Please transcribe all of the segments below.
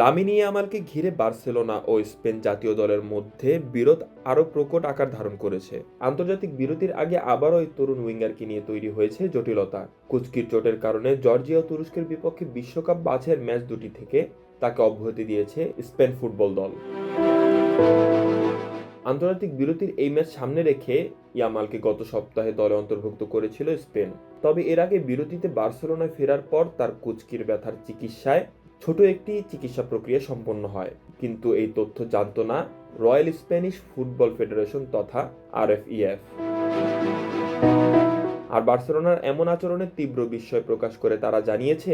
Lamine ইয়ামালকে ঘিরে Barcelona ও Spain জাতীয় দলের মধ্যে বিরোধ আরও প্রকট আকার ধারণ করেছে। আন্তর্জাতিক বিরতির আগে আবারও এই তরুণ উইঙ্গারকে নিয়ে তৈরি হয়েছে জটিলতা। কুচকির চোটের কারণে জর্জিয়া তুরস্কের বিপক্ষে বিশ্বকাপ বাছের ম্যাচ দুটি থেকে তাকে অব্যাহতি দিয়েছে স্পেন ফুটবল দল। আন্তর্জাতিক বিরতির এই ম্যাচ সামনে রেখে ইয়ামালকে গত সপ্তাহে দলে অন্তর্ভুক্ত করেছিল স্পেন। তবে এর আগে বিরতিতে বার্সেলোনায় ফেরার পর তার কুচকির ব্যথার চিকিৎসায় ছোট একটি চিকিৎসা প্রক্রিয়া সম্পন্ন হয়, কিন্তু এই তথ্য জানতো না রয়্যাল স্প্যানিশ ফুটবল ফেডারেশন তথা আরএফইএফ। আর বার্সেলোনার এমন আচরণের তীব্র বিস্ময় প্রকাশ করে তারা জানিয়েছে,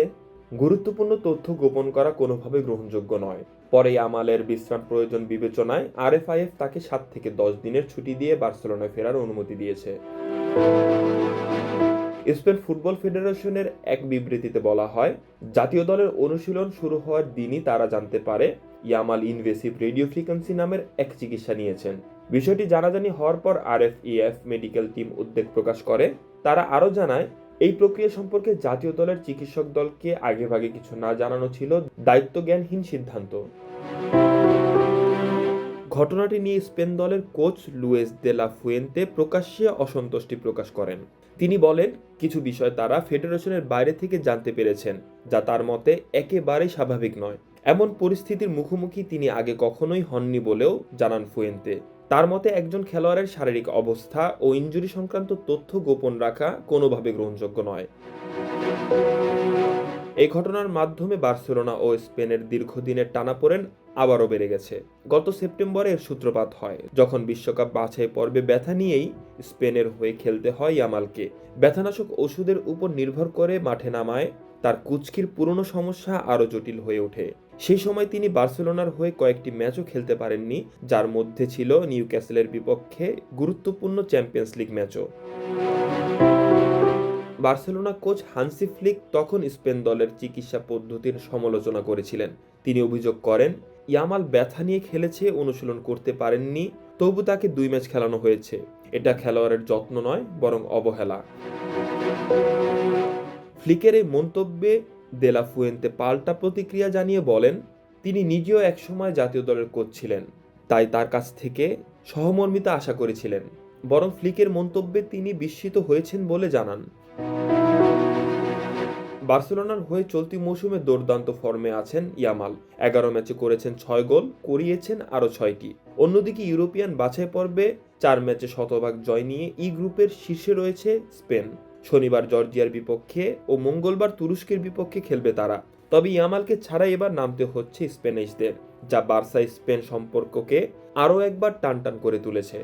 গুরুত্বপূর্ণ তথ্য গোপন করা কোনোভাবে গ্রহণযোগ্য নয়। পরে আমালের বিশ্রাম প্রয়োজন বিবেচনায় আরএফআইএফ তাকে সাত থেকে দশ দিনের ছুটি দিয়ে বার্সেলোনায় ফেরার অনুমতি দিয়েছে। স্পেন ফুটবল ফেডারেশনের এক বিবৃতিতে বলা হয়, জাতীয় দলের অনুশীলন শুরু হওয়ার দিনই তারা জানতে পারে ইয়ামাল ইনভেসিভ রেডিও ফ্রিকোয়েন্সি নামের এক চিকিৎসা নিয়েছেন। বিষয়টি জানাজানি হওয়ার পর R F RFEF medical team উদ্বেগ প্রকাশ করে। তারা আরও জানায়, এই প্রক্রিয়া সম্পর্কে জাতীয় দলের চিকিৎসক দলকে আগেভাগে কিছু না জানানো ছিল দায়িত্বজ্ঞানহীন সিদ্ধান্ত। ঘটনাটি নিয়ে স্পেন দলের কোচ লুয়েস দে লা ফুয়েন্তে প্রকাশ্যে অসন্তুষ্টি প্রকাশ করেন। তিনি বলেন, কিছু বিষয় তারা ফেডারেশনের বাইরে থেকে জানতে পেরেছেন, যা তার মতে একেবারেই স্বাভাবিক নয়। এমন পরিস্থিতির মুখোমুখি তিনি আগে কখনোই হননি বলেও জানান ফুয়েন্তে। তার মতে একজন খেলোয়াড়ের শারীরিক অবস্থা ও ইঞ্জুরি সংক্রান্ত তথ্য গোপন রাখা কোনোভাবে গ্রহণযোগ্য নয়। এই ঘটনার মাধ্যমে বার্সেলোনা ও স্পেনের দীর্ঘদিনের টানাপোড়েন আবারও বেড়ে গেছে। গত সেপ্টেম্বরে এর সূত্রপাত হয়। যখন বিশ্বকাপ বাছাই পর্বে ব্যথা নিয়েই স্পেনের হয়ে খেলতে হয় ইয়ামালকে। ব্যথানাশক ওষুধের উপর নির্ভর করে মাঠে নামায়, তার কুচকির পুরনো সমস্যা আরও জটিল হয়ে ওঠে। সেই সময় তিনি বার্সেলোনার হয়ে কয়েকটি ম্যাচও খেলতে পারেননি, যার মধ্যে ছিল নিউক্যাসেলের বিপক্ষে গুরুত্বপূর্ণ চ্যাম্পিয়ন্স লিগ ম্যাচও। বার্সেলোনা কোচ হানসি ফ্লিক তখন স্পেন দলের চিকিৎসা পদ্ধতির সমালোচনা করেছিলেন। তিনি অভিযোগ করেন, ইয়ামাল ব্যথা নিয়ে খেলেছে, অনুশীলন করতে পারেননি, তবু তাকে দুই ম্যাচ খেলানো হয়েছে। এটা খেলোয়াড়ের যত্ন নয়, বরং অবহেলা। ফ্লিকের এই মন্তব্যে দেলা ফুয়েন্তে পাল্টা প্রতিক্রিয়া জানিয়ে বলেন, তিনি নিজেও একসময় জাতীয় দলের কোচ ছিলেন, তাই তার কাছ থেকে সহমর্মিতা আশা করেছিলেন। বরং ফ্লিকের মন্তব্যে তিনি বিস্মিত হয়েছেন বলে জানান। বার্সেলোনার হয়ে চলতি মৌসুমে দুর্দান্ত ফর্মে আছেন ইয়ামাল। এগারো ম্যাচে করেছেন ছয় গোল, করিয়েছেন আরও ছয়টি। অন্যদিকে ইউরোপিয়ান বাছাই পর্বে চার ম্যাচে শতভাগ জয় নিয়ে ই গ্রুপের শীর্ষে রয়েছে স্পেন। শনিবার জর্জিয়ার বিপক্ষে ও মঙ্গলবার তুরস্কের বিপক্ষে খেলবে তারা। তবে ইয়ামালকে ছাড়া এবার নামতে হচ্ছে স্পেনিশদের যা বার্সা স্পেন সম্পর্ককে আরও একবার টানটান করে তুলেছে।